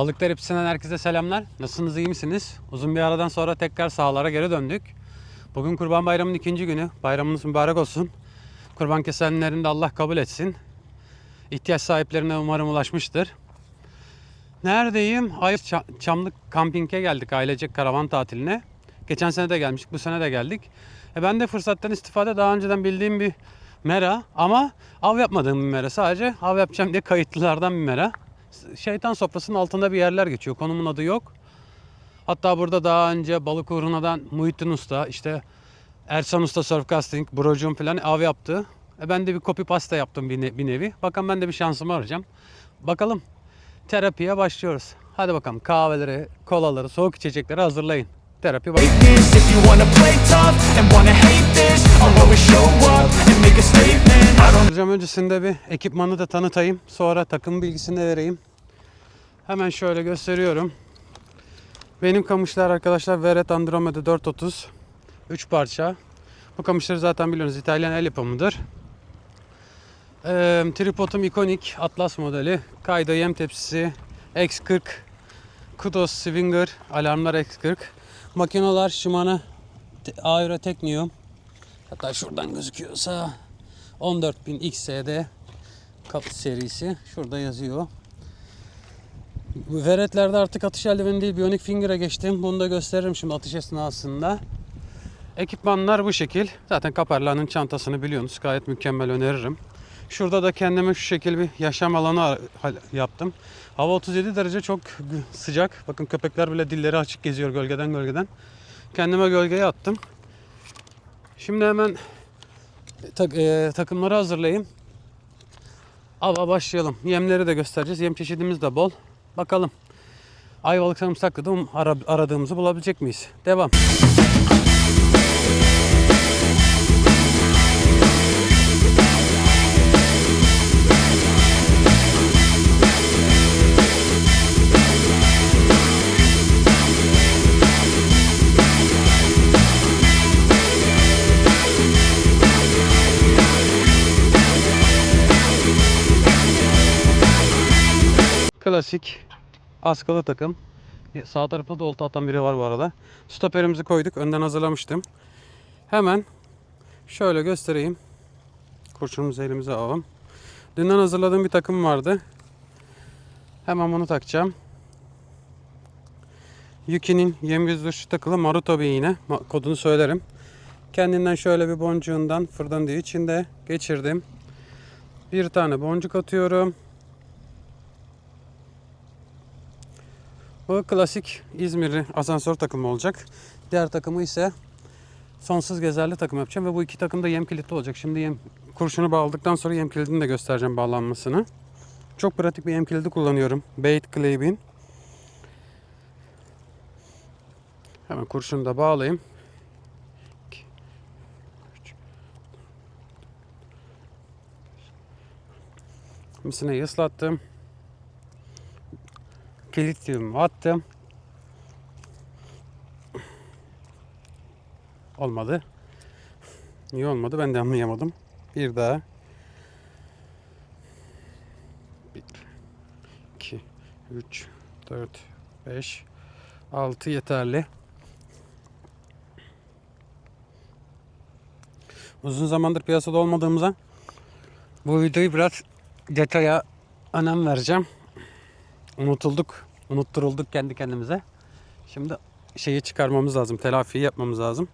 Balıklar hepsinden herkese selamlar. Nasılsınız iyi misiniz? Uzun bir aradan sonra tekrar sahalara geri döndük. Bugün Kurban Bayramı'nın ikinci günü. Bayramınız mübarek olsun. Kurban kesenlerini de Allah kabul etsin. İhtiyaç sahiplerine umarım ulaşmıştır. Neredeyim? Ay Ça- Çamlık Kamping'e geldik ailecek karavan tatiline. Geçen sene de gelmiştik, bu sene de geldik. E ben de fırsattan istifade daha önceden bildiğim bir mera ama av yapmadığım bir mera. Sadece av yapacağım diye kayıtlılardan bir mera. Şeytan sofrasının altında bir yerler geçiyor. Konumun adı yok. Hatta burada daha önce balık uğrunadan Muhittin Usta, işte Ersan Usta Surfcasting, Brocum falan av yaptı. E ben de bir copy pasta yaptım bir, ne- bir nevi. Bakalım ben de bir şansımı arayacağım. Bakalım terapiye başlıyoruz. Hadi bakalım kahveleri, kolaları, soğuk içecekleri hazırlayın. Terapi don't Hocam öncesinde bir ekipmanı da tanıtayım. Sonra takım bilgisini de vereyim. Hemen şöyle gösteriyorum. Benim kamışlar arkadaşlar Veret Andromeda 430. 3 parça. Bu kamışları zaten biliyorsunuz İtalyan el yapımıdır. Ee, tripodum ikonik Atlas modeli. Kayda yem tepsisi X40. Kudos Swinger alarmlar X40. Makineler Shimano Aero Technium. Hatta şuradan gözüküyorsa 14000 XSD kap serisi. Şurada yazıyor. Veretlerde artık atış eldiveni değil Bionic Finger'a geçtim. Bunu da gösteririm şimdi atış esnasında. Ekipmanlar bu şekil. Zaten Kaperla'nın çantasını biliyorsunuz. Gayet mükemmel öneririm. Şurada da kendime şu şekil bir yaşam alanı yaptım. Hava 37 derece çok sıcak. Bakın köpekler bile dilleri açık geziyor gölgeden gölgeden. Kendime gölgeye attım. Şimdi hemen tak- e, takımları hazırlayayım. Ava başlayalım. Yemleri de göstereceğiz. Yem çeşidimiz de bol. Bakalım. Ayvalık sarımsaklı da um- ara- aradığımızı bulabilecek miyiz? Devam. Klasik askılı takım. Sağ tarafta da olta atan biri var bu arada. Stoperimizi koyduk. Önden hazırlamıştım. Hemen şöyle göstereyim. Kurşunumuzu elimize alalım. Dünden hazırladığım bir takım vardı. Hemen bunu takacağım. Yuki'nin yem yüz dışı takılı Maruto bir iğne. Ma- Kodunu söylerim. Kendinden şöyle bir boncuğundan fırdan diye içinde geçirdim. Bir tane boncuk atıyorum. Bu klasik İzmirli asansör takımı olacak. Diğer takımı ise sonsuz gezerli takım yapacağım ve bu iki takım da yem kilitli olacak. Şimdi yem kurşunu bağladıktan sonra yem kilidini de göstereceğim bağlanmasını. Çok pratik bir yem kilidi kullanıyorum. Bait Claybin. Hemen kurşunu da bağlayayım. Misineyi ıslattım. Kilit düğümü attım. Olmadı. Niye olmadı ben de anlayamadım. Bir daha. Bir, iki, üç, dört, beş, altı yeterli. Uzun zamandır piyasada olmadığımıza bu videoyu biraz detaya önem vereceğim unutulduk. Unutturulduk kendi kendimize. Şimdi şeyi çıkarmamız lazım. Telafiyi yapmamız lazım.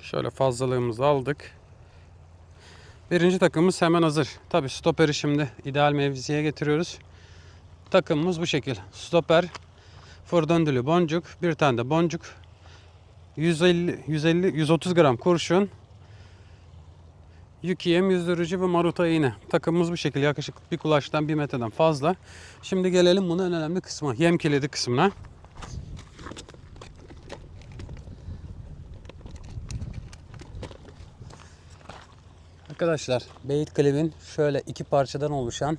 Şöyle fazlalığımızı aldık. Birinci takımımız hemen hazır. Tabi stoperi şimdi ideal mevziye getiriyoruz. Takımımız bu şekil. Stoper, fır döndülü boncuk, bir tane de boncuk, 150 150 130 gram kurşun, Yük yem yüzdürücü ve maruta iğne. Takımımız bu şekilde yaklaşık bir kulaçtan bir metreden fazla. Şimdi gelelim bunun en önemli kısmı. Yem kilidi kısmına. Arkadaşlar Bait Clip'in şöyle iki parçadan oluşan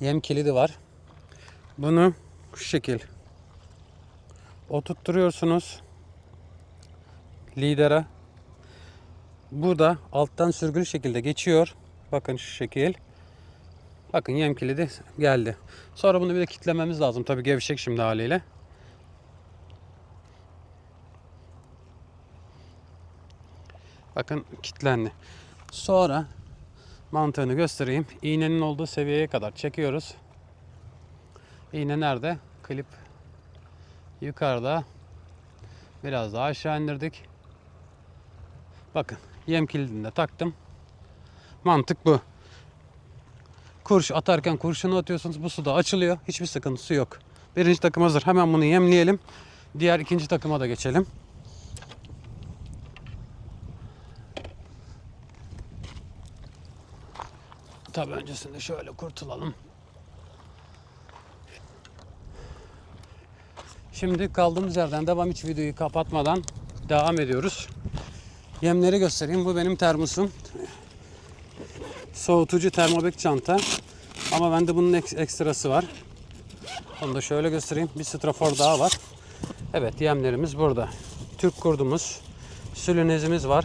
yem kilidi var. Bunu şu şekil oturtturuyorsunuz lidera Bu da alttan sürgülü şekilde geçiyor. Bakın şu şekil. Bakın yem kilidi geldi. Sonra bunu bir de kitlememiz lazım. Tabii gevşek şimdi haliyle. Bakın kilitlendi. Sonra mantığını göstereyim. İğnenin olduğu seviyeye kadar çekiyoruz. İğne nerede? Klip yukarıda. Biraz daha aşağı indirdik. Bakın yem kilidini de taktım. Mantık bu. Kurş atarken kurşunu atıyorsunuz. Bu suda açılıyor. Hiçbir sıkıntısı yok. Birinci takım hazır. Hemen bunu yemleyelim. Diğer ikinci takıma da geçelim. Tabii öncesinde şöyle kurtulalım. Şimdi kaldığımız yerden devam hiç videoyu kapatmadan devam ediyoruz. Yemleri göstereyim. Bu benim termosum. Soğutucu termobek çanta. Ama bende bunun ek- ekstrası var. Onu da şöyle göstereyim. Bir strafor daha var. Evet yemlerimiz burada. Türk kurdumuz. Sülünezimiz var.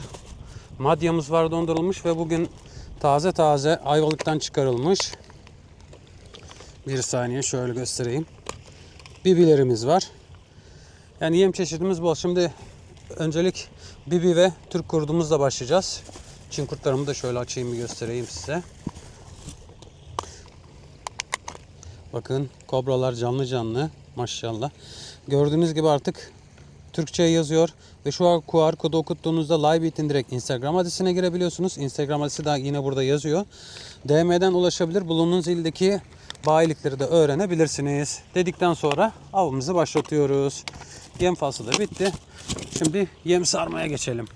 Madyamız var dondurulmuş ve bugün taze taze ayvalıktan çıkarılmış. Bir saniye şöyle göstereyim. Bibilerimiz var. Yani yem çeşidimiz bol. Şimdi öncelik bibi ve Türk kurdumuzla başlayacağız. Çin kurtlarımı da şöyle açayım bir göstereyim size. Bakın kobralar canlı canlı maşallah. Gördüğünüz gibi artık Türkçe yazıyor ve şu an QR kodu okuttuğunuzda Livebeat'in direkt Instagram adresine girebiliyorsunuz. Instagram adresi de yine burada yazıyor. DM'den ulaşabilir. Bulunduğunuz ildeki bayilikleri de öğrenebilirsiniz. Dedikten sonra avımızı başlatıyoruz. Yem faslı da bitti. Şimdi yem sarmaya geçelim.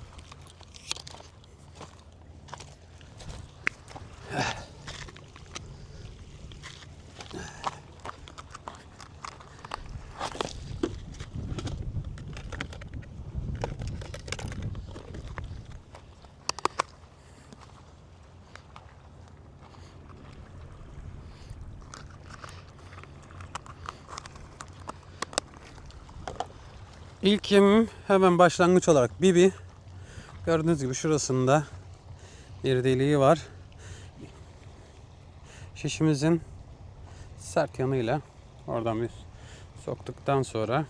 İlk yemim hemen başlangıç olarak bibi. Gördüğünüz gibi şurasında bir deliği var. Şişimizin sert yanıyla oradan bir soktuktan sonra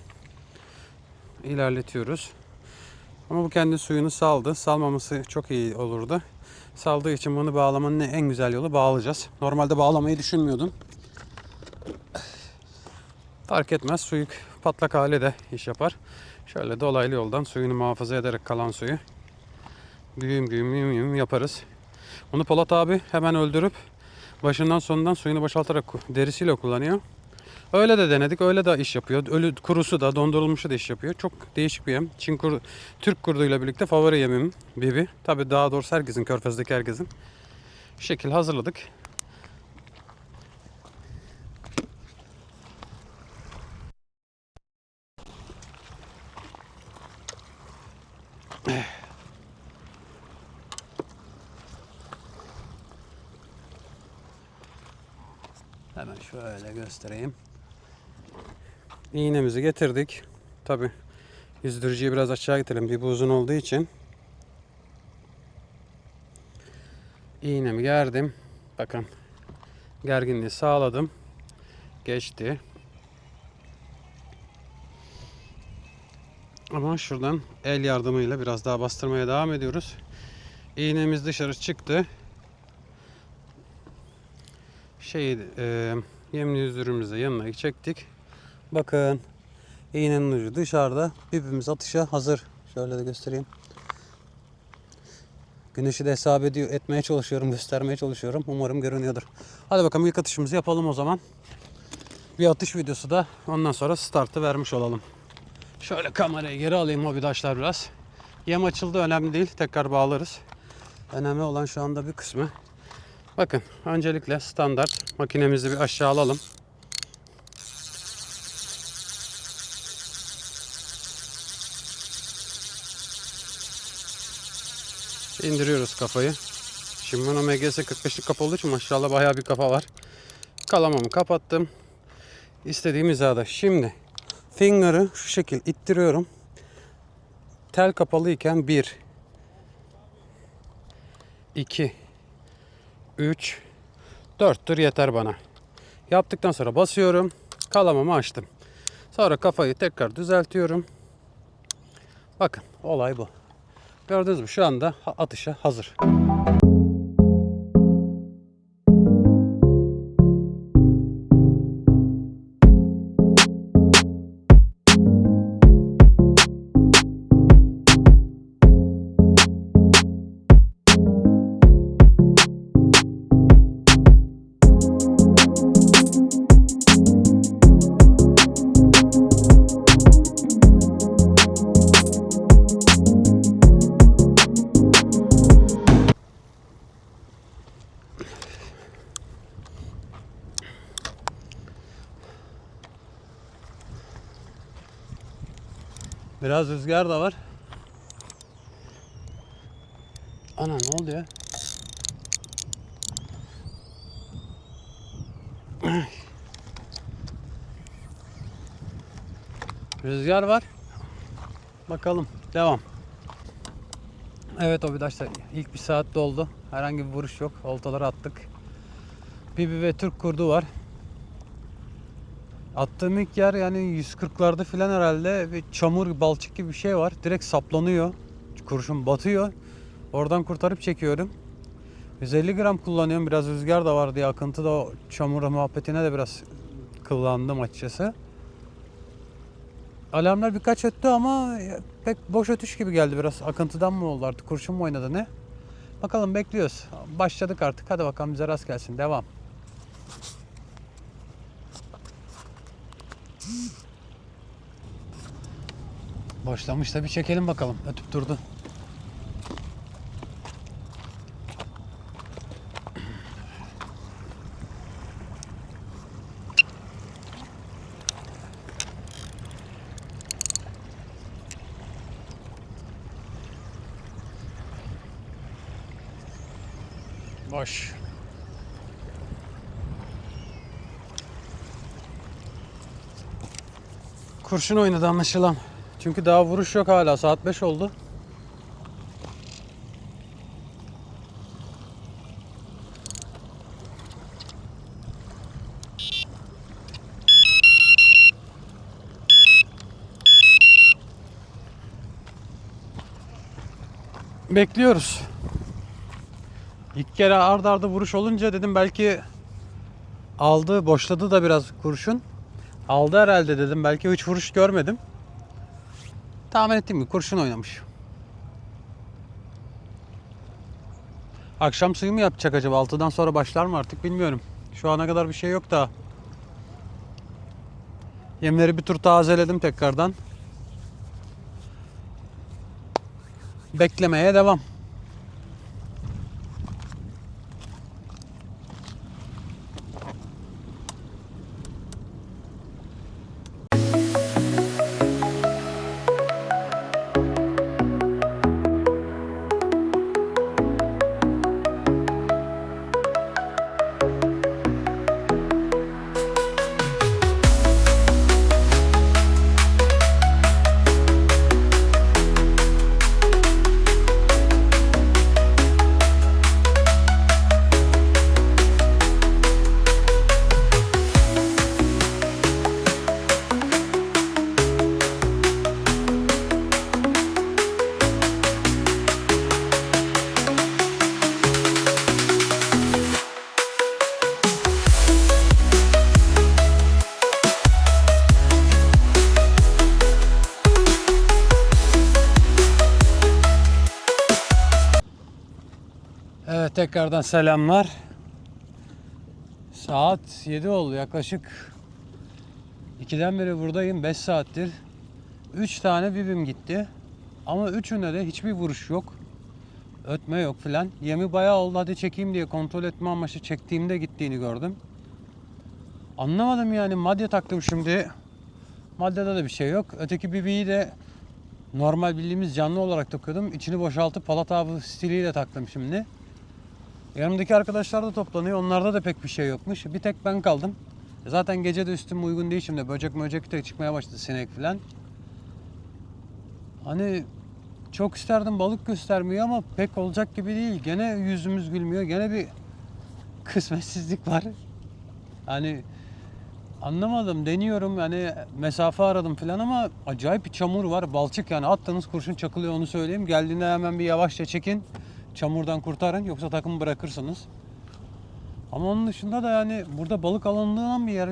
ilerletiyoruz. Ama bu kendi suyunu saldı. Salmaması çok iyi olurdu. Saldığı için bunu bağlamanın en güzel yolu bağlayacağız. Normalde bağlamayı düşünmüyordum. Fark etmez. Suyu patlak hale de iş yapar. Şöyle dolaylı yoldan suyunu muhafaza ederek kalan suyu güğüm güğüm güğüm güğüm yaparız. Bunu Polat abi hemen öldürüp başından sonundan suyunu boşaltarak derisiyle kullanıyor. Öyle de denedik. Öyle de iş yapıyor. Ölü kurusu da dondurulmuşu da iş yapıyor. Çok değişik bir yem. Çin kur, Türk kurduyla birlikte favori yemim Bibi. Tabi daha doğrusu herkesin, körfezdeki herkesin. Şekil hazırladık. Hemen şöyle göstereyim. İğnemizi getirdik. Tabi yüzdürücüyü biraz aşağı getirelim. Bir bu uzun olduğu için. İğnemi gerdim. Bakın. Gerginliği sağladım. Geçti. Ama şuradan el yardımıyla biraz daha bastırmaya devam ediyoruz. İğnemiz dışarı çıktı. Şey, e, yemli yüzdürümüzü de yanına çektik. Bakın iğnenin ucu dışarıda. Bibimiz atışa hazır. Şöyle de göstereyim. Güneşi de hesap ediyor, etmeye çalışıyorum, göstermeye çalışıyorum. Umarım görünüyordur. Hadi bakalım ilk atışımızı yapalım o zaman. Bir atış videosu da ondan sonra startı vermiş olalım. Şöyle kamerayı geri alayım hobidaşlar biraz. Yem açıldı önemli değil. Tekrar bağlarız. Önemli olan şu anda bir kısmı. Bakın öncelikle standart makinemizi bir aşağı alalım. İndiriyoruz kafayı. Şimdi bunun MGS 45'lik kafa olduğu için maşallah bayağı bir kafa var. Kalamamı kapattım. İstediğim hizada. Şimdi finger'ı şu şekil ittiriyorum. Tel kapalı iken 1 2 3 4 tur yeter bana. Yaptıktan sonra basıyorum. Kalamamı açtım. Sonra kafayı tekrar düzeltiyorum. Bakın olay bu. Gördünüz mü şu anda atışa hazır. Biraz rüzgar da var. Ana ne oldu ya? Rüzgar var. Bakalım. Devam. Evet Obidaşlar ilk bir saat doldu. Herhangi bir vuruş yok. Oltaları attık. Bibi ve Türk kurdu var. Attığım ilk yer yani 140'larda falan herhalde bir çamur balçık gibi bir şey var. Direkt saplanıyor. Kurşun batıyor. Oradan kurtarıp çekiyorum. 150 gram kullanıyorum. Biraz rüzgar da var diye akıntı da o çamur muhabbetine de biraz kıllandım açıkçası. Alarmlar birkaç öttü ama pek boş ötüş gibi geldi biraz. Akıntıdan mı oldu artık kurşun mu oynadı ne? Bakalım bekliyoruz. Başladık artık. Hadi bakalım bize rast gelsin. Devam. Boşlamış da bir çekelim bakalım. Ötüp durdu. Boş. Kurşun oynadı anlaşılan. Çünkü daha vuruş yok hala. Saat 5 oldu. Bekliyoruz. İlk kere ard arda vuruş olunca dedim belki aldı, boşladı da biraz kurşun. Aldı herhalde dedim. Belki hiç vuruş görmedim. Tahmin ettiğim gibi kurşun oynamış. Akşam suyu mu yapacak acaba? 6'dan sonra başlar mı artık bilmiyorum. Şu ana kadar bir şey yok da. Yemleri bir tur tazeledim tekrardan. Beklemeye devam. Tekrardan selamlar. Saat 7 oldu yaklaşık 2'den beri buradayım 5 saattir. 3 tane bibim gitti. Ama üçünde de hiçbir vuruş yok. Ötme yok filan. Yemi bayağı oldu hadi çekeyim diye kontrol etme amaçlı çektiğimde gittiğini gördüm. Anlamadım yani madde taktım şimdi. Maddede de bir şey yok. Öteki bibiyi de normal bildiğimiz canlı olarak takıyordum. İçini boşaltıp Palat abi stiliyle taktım şimdi. Yanımdaki arkadaşlar da toplanıyor. Onlarda da pek bir şey yokmuş. Bir tek ben kaldım. Zaten gece de üstüm uygun değil şimdi. Böcek möcek de çıkmaya başladı sinek falan. Hani çok isterdim balık göstermiyor ama pek olacak gibi değil. Gene yüzümüz gülmüyor. Gene bir kısmetsizlik var. Hani anlamadım deniyorum yani mesafe aradım falan ama acayip bir çamur var balçık yani attığınız kurşun çakılıyor onu söyleyeyim. Geldiğinde hemen bir yavaşça çekin çamurdan kurtarın yoksa takım bırakırsınız. Ama onun dışında da yani burada balık alındığından bir yer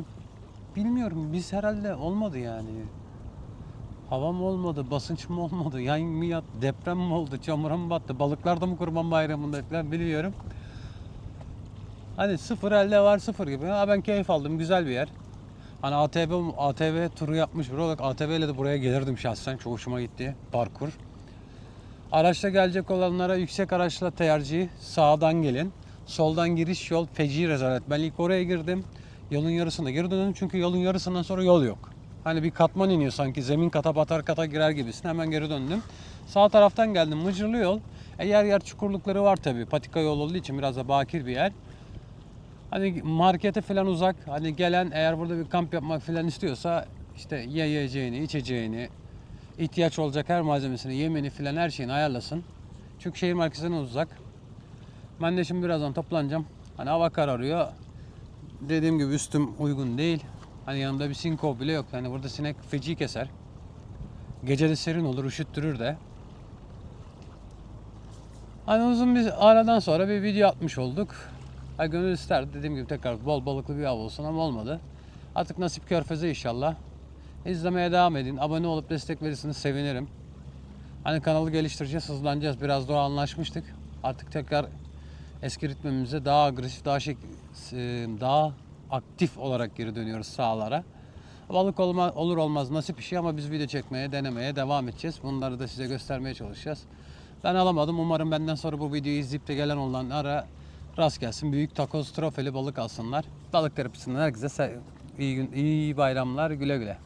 bilmiyorum biz herhalde olmadı yani. Hava mı olmadı, basınç mı olmadı, yay mı yattı, deprem mi oldu, çamura mı battı, balıklar da mı kurban bayramında falan bilmiyorum. Hani sıfır elde var sıfır gibi. Ha ben keyif aldım, güzel bir yer. Hani ATV, ATV turu yapmış biri olarak ATV ile de buraya gelirdim şahsen. Çok hoşuma gitti parkur. Araçla gelecek olanlara yüksek araçla tercihi sağdan gelin. Soldan giriş yol feci rezalet. Ben ilk oraya girdim. Yolun yarısında geri döndüm çünkü yolun yarısından sonra yol yok. Hani bir katman iniyor sanki zemin kata batar kata girer gibisin. Hemen geri döndüm. Sağ taraftan geldim mıcırlı yol. E yer yer çukurlukları var tabi. Patika yol olduğu için biraz da bakir bir yer. Hani markete falan uzak. Hani gelen eğer burada bir kamp yapmak falan istiyorsa işte yiyeceğini, içeceğini, ihtiyaç olacak her malzemesini, yemeni falan her şeyini ayarlasın. Çünkü şehir merkezine uzak. Ben de şimdi birazdan toplanacağım. Hani hava kararıyor. Dediğim gibi üstüm uygun değil. Hani yanımda bir sinko bile yok. Hani burada sinek feci keser. Gece de serin olur, üşüttürür de. Hani uzun bir aradan sonra bir video atmış olduk. Ha, gönül isterdi dediğim gibi tekrar bol balıklı bir av olsun ama olmadı. Artık nasip körfeze inşallah. İzlemeye devam edin. Abone olup destek verirseniz sevinirim. Hani kanalı geliştireceğiz, hızlanacağız. Biraz daha anlaşmıştık. Artık tekrar eski ritmimize daha agresif, daha şey, e, daha aktif olarak geri dönüyoruz sahalara. Balık olma, olur olmaz nasip işi ama biz video çekmeye, denemeye devam edeceğiz. Bunları da size göstermeye çalışacağız. Ben alamadım. Umarım benden sonra bu videoyu izleyip de gelen olanlara rast gelsin. Büyük takoz trofeli balık alsınlar. Balık terapisinden herkese se- iyi, gün, iyi bayramlar. Güle güle.